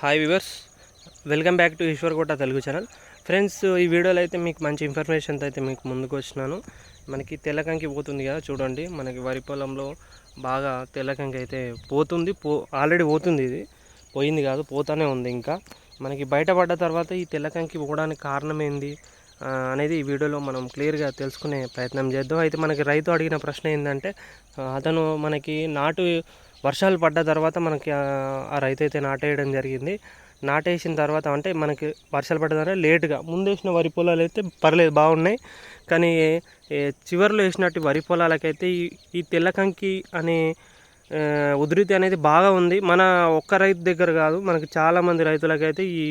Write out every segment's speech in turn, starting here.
Hi viewers welcome back to Eshwarkota Telugu channel friends ఈ వీడియోలో అయితే మీకు మంచి ఇన్ఫర్మేషన్తో అయితే మీకు ముందుకు వచ్చినాను మనకి తెల్లకంకి పోతుంది కదా చూడండి. మనకి వరి పొలంలో బాగా తెల్లకంకి అయితే పోతుంది. పో ఆల్రెడీ పోతుంది ఇది. పోయింది కాదు పోతానే ఉంది ఇంకా. మనకి బయటపడ్డ తర్వాత ఈ తెల్లకంకి పోవడానికి కారణం ఏంది అనేది ఈ వీడియోలో మనం క్లియర్గా తెలుసుకునే ప్రయత్నం చేద్దాం. అయితే మనకి రైతు అడిగిన ప్రశ్న ఏంటంటే అతను మనకి నాటు వర్షాలు పడ్డ తర్వాత మనకి ఆ రైతు అయితే నాటేయడం జరిగింది. నాటేసిన తర్వాత అంటే మనకి వర్షాలు పడ్డదంటే తర్వాత లేటుగా ముందేసిన వరి పొలాలు అయితే పర్లేదు బాగున్నాయి. కానీ చివరిలో చివర్లో వేసినట్టు వరి పొలాలకైతే ఈ ఈ తెల్లకంకి అనే ఉధృతి అనేది బాగా ఉంది. మన ఒక్క రైతు దగ్గర కాదు మనకి చాలామంది రైతులకైతే ఈ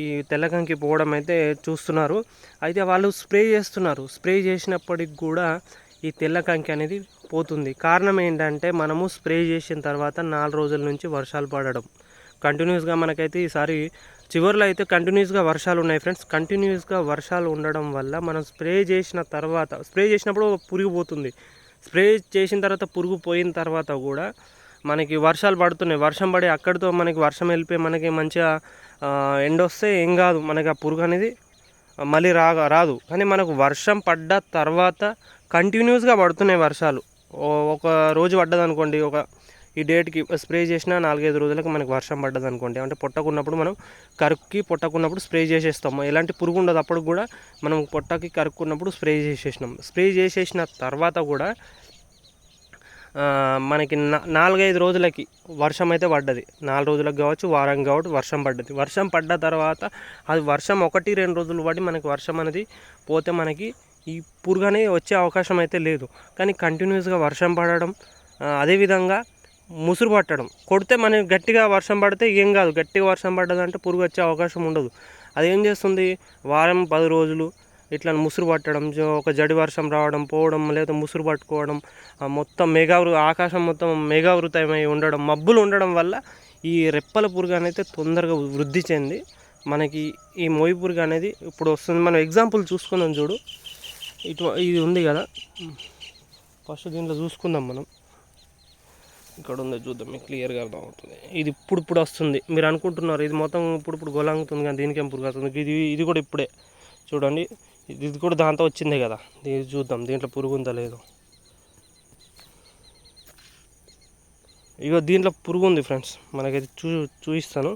ఈ తెల్లకంకి పోవడం అయితే చూస్తున్నారు. అయితే వాళ్ళు స్ప్రే చేస్తున్నారు. స్ప్రే చేసినప్పటికి కూడా ఈ తెల్ల కంకి అనేది పోతుంది. కారణం ఏంటంటే మనము స్ప్రే చేసిన తర్వాత నాలుగు రోజుల నుంచి వర్షాలు పడడం. కంటిన్యూస్గా మనకైతే ఈసారి చివరిలో అయితే కంటిన్యూస్గా వర్షాలు ఉన్నాయి ఫ్రెండ్స్. కంటిన్యూస్గా వర్షాలు ఉండడం వల్ల మనం స్ప్రే చేసిన తర్వాత స్ప్రే చేసినప్పుడు పురుగు పోతుంది. స్ప్రే చేసిన తర్వాత పురుగు పోయిన తర్వాత కూడా మనకి వర్షాలు పడుతున్నాయి. వర్షం పడి అక్కడితో మనకి వర్షం వెళ్ళిపోయి మనకి మంచిగా ఎండ వస్తే ఏం కాదు. మనకి ఆ పురుగు అనేది మళ్ళీ రాగా రాదు. కానీ మనకు వర్షం పడ్డ తర్వాత కంటిన్యూస్గా పడుతున్నాయి వర్షాలు. ఒక రోజు పడ్డది అనుకోండి ఒక ఈ డేట్కి స్ప్రే చేసిన నాలుగైదు రోజులకు మనకి వర్షం పడ్డది అనుకోండి అంటే పొట్టకున్నప్పుడు మనం కరుక్కి పొట్టకున్నప్పుడు స్ప్రే చేసేస్తాము ఎలాంటి పురుగు ఉండదు. అప్పుడు కూడా మనం పొట్టకి కరుక్కున్నప్పుడు స్ప్రే చేసేసినాం. స్ప్రే చేసేసిన తర్వాత కూడా మనకి నాలుగైదు రోజులకి వర్షం అయితే పడ్డది. నాలుగు రోజులకు కావచ్చు వారం కావచ్చు వర్షం పడ్డది. వర్షం పడ్డ తర్వాత అది వర్షం ఒకటి రెండు రోజులు పడి మనకి వర్షం అనేది పోతే మనకి ఈ పురుగు వచ్చే అవకాశం అయితే లేదు. కానీ కంటిన్యూస్గా వర్షం పడడం అదేవిధంగా ముసురు పట్టడం. కొడితే మనం గట్టిగా వర్షం పడితే ఏం కాదు. గట్టిగా వర్షం పడ్డదంటే పురుగు వచ్చే అవకాశం ఉండదు. అది ఏం చేస్తుంది? వారం పది రోజులు ఇట్లా ముసురు పట్టడం ఒక జడి వర్షం రావడం పోవడం లేదా ముసురు పట్టుకోవడం మొత్తం మేఘావృ ఆకాశం మొత్తం మేఘావృతమై ఉండడం మబ్బులు ఉండడం వల్ల ఈ రెప్పల పురుగు అనేది తొందరగా వృద్ధి చెంది మనకి ఈ మోయి పురుగు అనేది ఇప్పుడు వస్తుంది. మనం ఎగ్జాంపుల్ చూసుకుందాం చూడు. ఇటు ఇది ఉంది కదా. ఫస్ట్ దీంట్లో చూసుకుందాం మనం. ఇక్కడ ఉంది చూద్దాం మీకు క్లియర్గా అర్థమవుతుంది. ఇది ఇప్పుడు ఇప్పుడు వస్తుంది. మీరు అనుకుంటున్నారు ఇది మొత్తం ఇప్పుడు ఇప్పుడు గొలాంగుతుంది కానీ దీనికేం పురుగు ఇది ఇది కూడా ఇప్పుడే. చూడండి ఇది ఇది కూడా దాంతో వచ్చిందే కదా. దీని చూద్దాం దీంట్లో పురుగు ఉందా లేదో. ఇగో దీంట్లో పురుగు ఉంది ఫ్రెండ్స్. మనకైతే చూ చూపిస్తాను.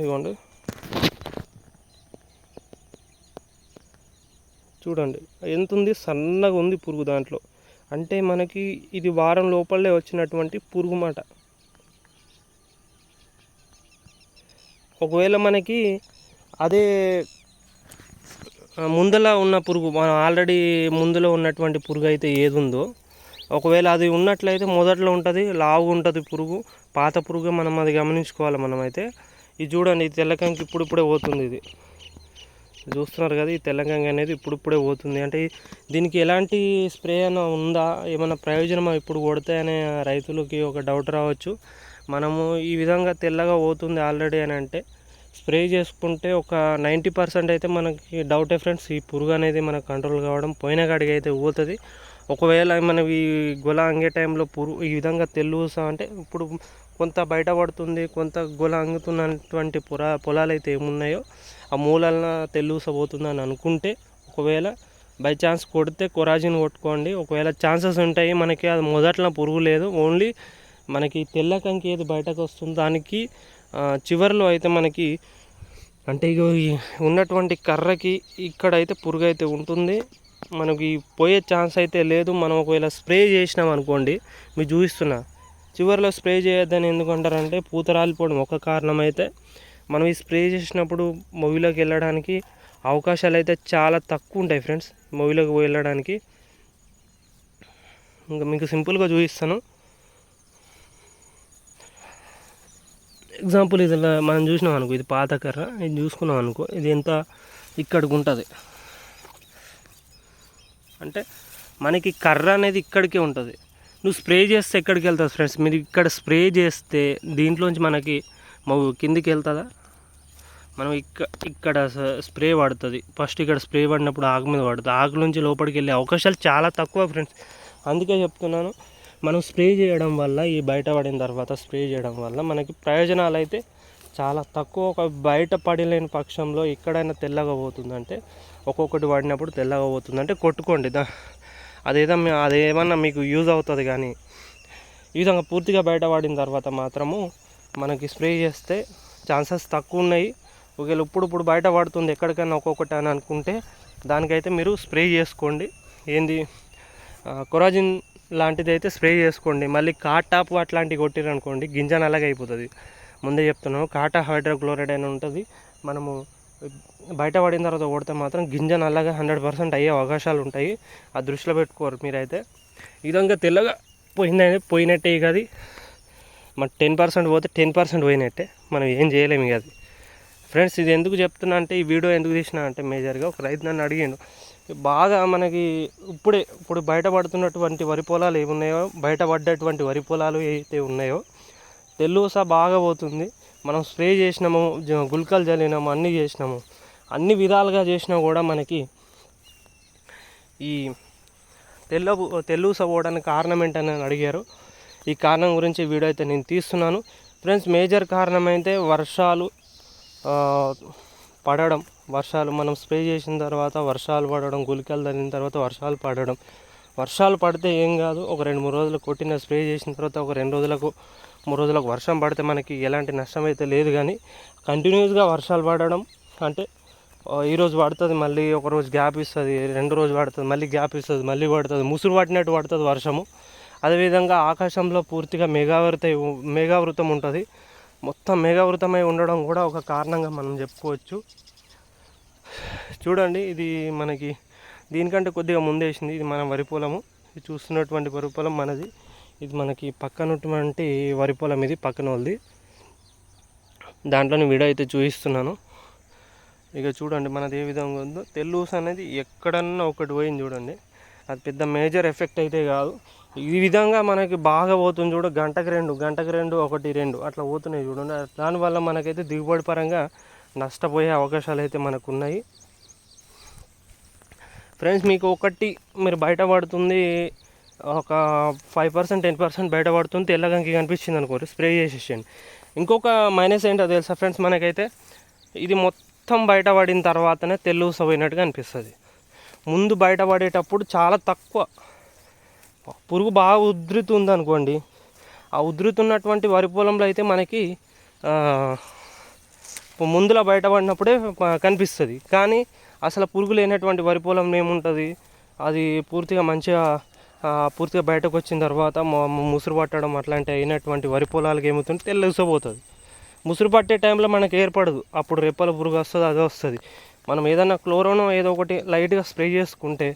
ఇదిగోండి. చూడండి ఎంత ఉంది సన్నగా ఉంది పురుగు దాంట్లో. అంటే మనకి ఇది వారం లోపలే వచ్చినటువంటి పురుగు మాట ఒకవేళ మనకి అదే ముందల ఉన్న పురుగు మనం ఆల్రెడీ ముందులో ఉన్నటువంటి పురుగు అయితే ఏది ఉందో ఒకవేళ అది ఉన్నట్లయితే మొదట్లో ఉంటుంది లావు ఉంటుంది పురుగు పాత పురుగు మనం అది గమనించుకోవాలి మనమైతే. ఇది చూడండి ఈ తెల్లకంకి ఇప్పుడిప్పుడే పోతుంది ఇది. చూస్తున్నారు కదా ఈ తెల్లకంక అనేది ఇప్పుడిప్పుడే పోతుంది. అంటే దీనికి ఎలాంటి స్ప్రే అయినా ఉందా? ఏమైనా ప్రయోజనం ఇప్పుడు కొడితే అనే రైతులకి ఒక డౌట్ రావచ్చు. మనము ఈ విధంగా తెల్లగా పోతుంది ఆల్రెడీ అని అంటే స్ప్రే చేసుకుంటే ఒక నైంటీ పర్సెంట్ అయితే మనకి డౌటే ఫ్రెండ్స్ ఈ పురుగు అనేది మనకు కంట్రోల్ కావడం పోయిన కాడికి అయితే పోతుంది. ఒకవేళ మనం ఈ గొల అంగే టైంలో పురుగు ఈ విధంగా తెలుసా అంటే ఇప్పుడు కొంత బయటపడుతుంది కొంత గొల అంగుతున్నటువంటి పొలా పొలాలు అయితే ఏమున్నాయో ఆ మూలన తెలుసబోతుందని అనుకుంటే ఒకవేళ బై ఛాన్స్ కొడితే కొరాజిన్ కొట్టుకోండి. ఒకవేళ ఛాన్సెస్ ఉంటాయి మనకి అది మొదట్లో పురుగు లేదు. ఓన్లీ మనకి తెల్ల కంకి ఏది బయటకు వస్తుంది దానికి చివరిలో చివర్లో అయితే మనకి అంటే ఇగో ఈ ఉన్నటువంటి కర్రకి ఇక్కడ అయితే పురుగు అయితే ఉంటుంది. మనకి పోయే ఛాన్స్ అయితే లేదు. మనం ఒకవేళ స్ప్రే చేసినాం అనుకోండి మీరు చూపిస్తున్నా. చివరిలో స్ప్రే చేయొద్దని ఎందుకంటారంటే పూత రాలిపోవడం ఒక కారణం అయితే మనం ఈ స్ప్రే చేసినప్పుడు మొవిలోకి వెళ్ళడానికి అవకాశాలు అయితే చాలా తక్కువ ఉంటాయి ఫ్రెండ్స్ మొవిలోకి వెళ్ళడానికి. ఇంకా మీకు సింపుల్గా చూపిస్తాను. ఎగ్జాంపుల్ ఇది మనం చూసినాం అనుకో ఇది పాత కర్ర ఇది చూసుకున్నాం అనుకో ఇది ఎంత ఇక్కడికి ఉంటుంది. అంటే మనకి కర్ర అనేది ఇక్కడికే ఉంటుంది. నువ్వు స్ప్రే చేస్తే ఎక్కడికి వెళ్తుంది ఫ్రెండ్స్? మీరు ఇక్కడ స్ప్రే చేస్తే దీంట్లోంచి మనకి మా కిందికి వెళ్తుందా? మనం ఇక్క ఇక్కడ స్ప్రే పడుతుంది ఫస్ట్ ఇక్కడ స్ప్రే పడినప్పుడు ఆకు మీద పడుతుంది ఆకు నుంచి లోపలికి వెళ్ళే అవకాశాలు చాలా తక్కువ ఫ్రెండ్స్. అందుకే చెప్తున్నాను మనం స్ప్రే చేయడం వల్ల ఈ బయట పడిన తర్వాత స్ప్రే చేయడం వల్ల మనకి ప్రయోజనాలు అయితే చాలా తక్కువ ఒక బయట పడలేని పక్షంలో ఎక్కడైనా తెల్లగా పోతుందంటే ఒక్కొక్కటి వాడినప్పుడు తెల్లగా పోతుందంటే కొట్టుకోండి. దా అదేదో అదేమన్నా మీకు యూజ్ అవుతుంది కానీ ఈ విధంగా పూర్తిగా బయట పడిన తర్వాత మాత్రము మనకి స్ప్రే చేస్తే ఛాన్సెస్ తక్కువ ఉన్నాయి. ఒకవేళ ఇప్పుడు ఇప్పుడు బయట పడుతుంది ఎక్కడికైనా ఒక్కొక్కటి అని అనుకుంటే దానికైతే మీరు స్ప్రే చేసుకోండి. ఏంది? కొరాజిన్ లాంటిది అయితే స్ప్రే చేసుకోండి. మళ్ళీ కాటాపు అట్లాంటివి కొట్టిరనుకోండి గింజ నల్లగా అయిపోతుంది ముందే చెప్తున్నాను కాటా హైడ్రోక్లోరైడ్ అని ఉంటుంది. మనము బయట పడిన తర్వాత కొడితే మాత్రం గింజ నల్లగా హండ్రెడ్ పర్సెంట్ అయ్యే అవకాశాలు ఉంటాయి. ఆ దృష్టిలో పెట్టుకోరు మీరైతే. ఈ విధంగా తెల్లగా పోయిందని పోయినట్టే ఇక అది. మరి టెన్ పర్సెంట్ పోతే టెన్ పర్సెంట్ పోయినట్టే. మనం ఏం చేయలేము ఇక అది. ఫ్రెండ్స్ ఇది ఎందుకు చెప్తున్నా అంటే ఈ వీడియో ఎందుకు తీసిన అంటే మేజర్గా ఒక రైతు నన్ను అడిగిండు. బాగా మనకి ఇప్పుడే ఇప్పుడు బయట పడుతున్నటువంటి వరి పొలాలు ఏమున్నాయో బయట పడ్డటువంటి వరి పొలాలు ఏవైతే ఉన్నాయో తెల్లూస బాగా పోతుంది. మనం స్ప్రే చేసినాము గుల్కలు చల్లినాము అన్నీ చేసినాము. అన్ని విధాలుగా చేసినా కూడా మనకి ఈ తెల్ల తెల్లూస పోవడానికి కారణం ఏంటని అడిగారు. ఈ కారణం గురించి వీడియో అయితే నేను తీస్తున్నాను. ఫ్రెండ్స్ మేజర్ కారణం అయితే వర్షాలు పడడం. వర్షాలు మనం స్ప్రే చేసిన తర్వాత వర్షాలు పడడం గులికలు తగిన తర్వాత వర్షాలు పడడం. వర్షాలు పడితే ఏం కాదు ఒక రెండు మూడు రోజులు కొట్టిన స్ప్రే చేసిన తర్వాత ఒక రెండు రోజులకు మూడు రోజులకు వర్షం పడితే మనకి ఎలాంటి నష్టం అయితే లేదు కానీ కంటిన్యూస్గా వర్షాలు పడడం అంటే ఈరోజు పడుతుంది మళ్ళీ ఒక రోజు గ్యాప్ ఇస్తుంది రెండు రోజు పడుతుంది మళ్ళీ గ్యాప్ ఇస్తుంది మళ్ళీ పడుతుంది ముసురు పట్టినట్టు పడుతుంది వర్షము. అదేవిధంగా ఆకాశంలో పూర్తిగా మేఘావృత మేఘావృతం ఉంటుంది. మొత్తం మేఘావృతమై ఉండడం కూడా ఒక కారణంగా మనం చెప్పుకోవచ్చు. చూడండి ఇది మనకి దీనికంటే కొద్దిగా ముందేసింది ఇది మన వరి పొలము. ఇది చూస్తున్నటువంటి వరి పొలం మనది. ఇది మనకి పక్కనటువంటి వరి పొలం ఇది పక్కన వాళ్ళది దాంట్లోని వీడియో అయితే చూపిస్తున్నాను. ఇక చూడండి మనది ఏ విధంగా ఉందో. తెల్లూస్ అనేది ఎక్కడన్నా ఒకటి పోయింది చూడండి. అది పెద్ద మేజర్ ఎఫెక్ట్ అయితే కాదు. ఈ విధంగా మనకి బాగా పోతుంది చూడ గంటకు రెండు గంటకు రెండు ఒకటి రెండు అట్లా పోతున్నాయి చూడండి. దానివల్ల మనకైతే దిగుబడి పరంగా నష్టపోయే అవకాశాలు అయితే మనకు ఉన్నాయి. ఫ్రెండ్స్ మీకు ఒకటి మీరు బయట పడుతుంది ఒక ఫైవ్ పర్సెంట్ టెన్ పర్సెంట్ బయట పడుతుంది తెల్లగంకి కనిపించింది అనుకోరు స్ప్రే చేసేసేయండి. ఇంకొక మైనస్ ఏంటో తెలుసా ఫ్రెండ్స్ మనకైతే ఇది మొత్తం బయట పడిన తర్వాతనే తెల్లు పోయినట్టుగా అనిపిస్తుంది. ముందు బయటపడేటప్పుడు చాలా తక్కువ. పురుగు బాగా ఉధృతి ఉందనుకోండి ఆ ఉధృతి ఉన్నటువంటి వరి పొలంలో అయితే మనకి ఆ, ముందులో బయటపడినప్పుడే కనిపిస్తుంది. కానీ అసలు పురుగు లేనటువంటి వరి పొలం ఏముంటుంది? అది పూర్తిగా మంచిగా పూర్తిగా బయటకు వచ్చిన తర్వాత ముసురు పట్టడం అట్లాంటి అయినటువంటి వరి పొలాలకు ఏమవుతుంది తెల్లసిపోతుంది ముసురు పట్టే టైంలో మనకి ఏర్పడదు. అప్పుడు రెప్పల పురుగు వస్తుంది అదే వస్తుంది. మనం ఏదైనా క్లోరోనో ఏదో ఒకటి లైట్గా స్ప్రే చేసుకుంటే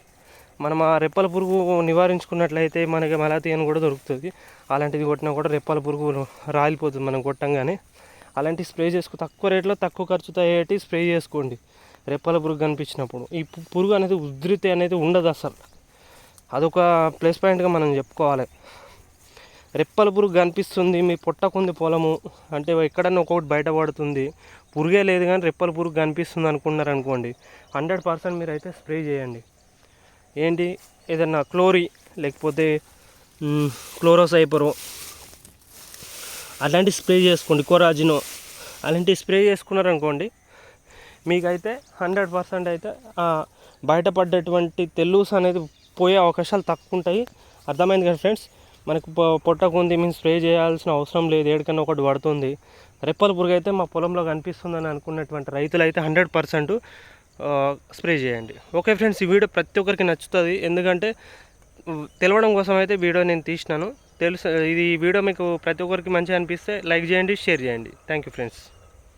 మనం ఆ రెప్పల పురుగు నివారించుకున్నట్లయితే మనకి మలాతి అని కూడా దొరుకుతుంది. అలాంటిది కొట్టినా కూడా రెప్పల పురుగు రాలిపోతుంది మనం కొట్టంగానే. అలాంటి స్ప్రే చేసుకో తక్కువ రేట్లో తక్కువ ఖర్చుతో అయ్యేటి స్ప్రే చేసుకోండి. రెప్పల పురుగు కనిపించినప్పుడు. ఈ పురుగు అనేది ఉధృతి అనేది ఉండదు అసలు. అదొక ప్లస్ పాయింట్గా మనం చెప్పుకోవాలి. రెప్పల పురుగు కనిపిస్తుంది మీ పొట్టకుంది పొలము. అంటే ఎక్కడన్నా ఒక్కొక్కటి బయటపడుతుంది పురుగే లేదు కానీ రెప్పల పురుగు కనిపిస్తుంది అనుకున్నారు అనుకోండి హండ్రెడ్ పర్సెంట్ మీరు అయితే స్ప్రే చేయండి. ఏంటి? ఏదన్నా క్లోరి లేకపోతే మ్, క్లోరోసైపరో. అలాంటి స్ప్రే చేసుకోండి కొరాజినో. అలాంటివి స్ప్రే చేసుకున్నారనుకోండి మీకైతే హండ్రెడ్ పర్సెంట్ అయితే బయటపడ్డటువంటి తెల్లూస్ అనేది పోయే అవకాశాలు తక్కువ ఉంటాయి అర్థమైంది కదా ఫ్రెండ్స్? మనకు పొట్టకుంది మేము స్ప్రే చేయాల్సిన అవసరం లేదు. ఏడికన్నా ఒకటి పడుతుంది. రెప్పల పురుగు అయితే మా పొలంలో కనిపిస్తుందని అనుకున్నటువంటి రైతులు అయితే హండ్రెడ్ పర్సెంట్ స్ప్రే చేయండి. ఓకే ఫ్రెండ్స్ ఈ వీడియో ప్రతి ఒక్కరికి నచ్చుతుంది. ఎందుకంటే తెలవడం కోసం అయితే వీడియో నేను తీసినాను. తెలుసు ఇది వీడియో మీకు ప్రతి ఒక్కరికి మంచిగా అనిపిస్తే లైక్ చేయండి షేర్ చేయండి. Thank you friends.